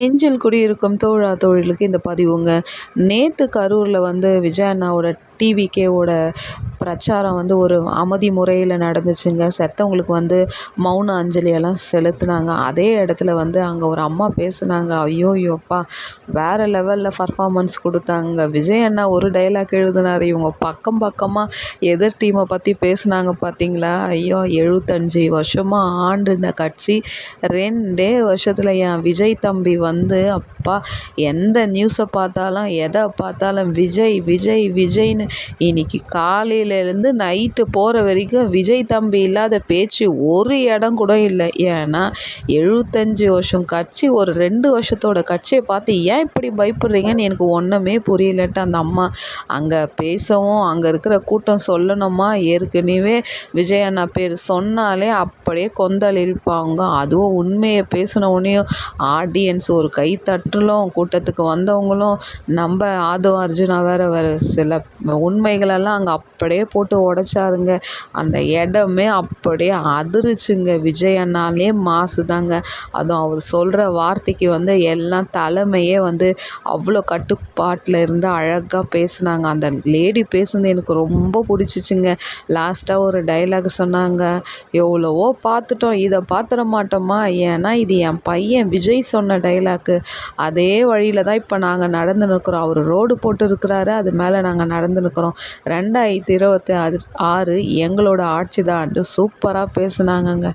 நெஞ்சில் குடியிருக்கும் தோழா தோழிகளுக்கு இந்த பதிவுங்க. நேற்று கரூரில் வந்து விஜய் அண்ணாவோட டிவிகேவோட பிரச்சாரம் வந்து ஒரு அமைதி முறையில் நடந்துச்சுங்க. செத்தவங்களுக்கு வந்து மௌன அஞ்சலியெல்லாம் செலுத்துனாங்க. அதே இடத்துல வந்து அங்கே ஒரு அம்மா பேசுனாங்க. ஐயோ ஐயோப்பா வேறு லெவலில் பர்ஃபாமன்ஸ் கொடுத்தாங்க. விஜய் அண்ணா ஒரு டைலாக் எழுதினார். இவங்க பக்கம் பக்கமாக எதிர் டீமை பற்றி பேசுனாங்க பார்த்தீங்களா ஐயோ எழுபத்தஞ்சி வருஷமாக ஆண்டுன கட்சி. ரெண்டே வருஷத்தில் என் விஜய் தம்பி வந்து அப்பா எந்த நியூஸை பார்த்தாலும் எதை பார்த்தாலும் விஜய் விஜய் விஜய்னு இன்னைக்கு காலையில் காலையிலேருந்து நைட்டு போகிற வரைக்கும் விஜய் தம்பி இல்லாத பேச்சு ஒரு இடம் கூட இல்லை. ஏன்னா எழுபத்தஞ்சி வருஷம் கட்சி ஒரு ரெண்டு வருஷத்தோட கட்சியை பார்த்து ஏன் இப்படி பயப்படுறீங்கன்னு எனக்கு ஒன்றுமே புரியலன்ட்டு அந்த அம்மா அங்கே பேசவும் அங்கே இருக்கிற கூட்டம் சொல்லணுமா? ஏற்கனவே விஜய் அண்ணா பேர் சொன்னாலே அப்படியே கொந்தளிப்பாங்க. அதுவும் உண்மையை பேசின ஆடியன்ஸ் ஒரு கை தட்டலும் கூட்டத்துக்கு வந்தவங்களும் நம்ம ஆதவ அர்ஜுனா வேறு வேறு சில உண்மைகளெல்லாம் அங்கே அப்படியே போட்டு உடைச்சாருங்க. அந்த இடமே அப்படியே அதிருச்சுங்க. விஜய் அண்ணாலே மாசு தாங்க அதுவும் அவர் சொல்கிற வார்த்தைக்கு வந்து எல்லாம் தலைமையே வந்து அவ்வளோ கட்டுப்பாட்டில் இருந்து அழகாக பேசுனாங்க. அந்த லேடி பேசுனது எனக்கு ரொம்ப பிடிச்சிச்சுங்க. லாஸ்ட்டாக ஒரு டைலாக் சொன்னாங்க. எவ்வளவோ பார்த்துட்டோம். இதை பார்த்துட மாட்டோமா? ஏன்னா இது என் பையன் விஜய் சொன்ன டைலாக்கு அதே வழியில் தான் இப்போ நாங்கள் நடந்து நிற்கிறோம். அவர் ரோடு போட்டு இருக்கிறாரு. அது மேலே நாங்கள் நடந்து நிற்கிறோம். ரெண்டாயிரத்தி இருபத்தி ஆறு எங்களோட ஆட்சி தான். சூப்பராக பேசுனாங்கங்க.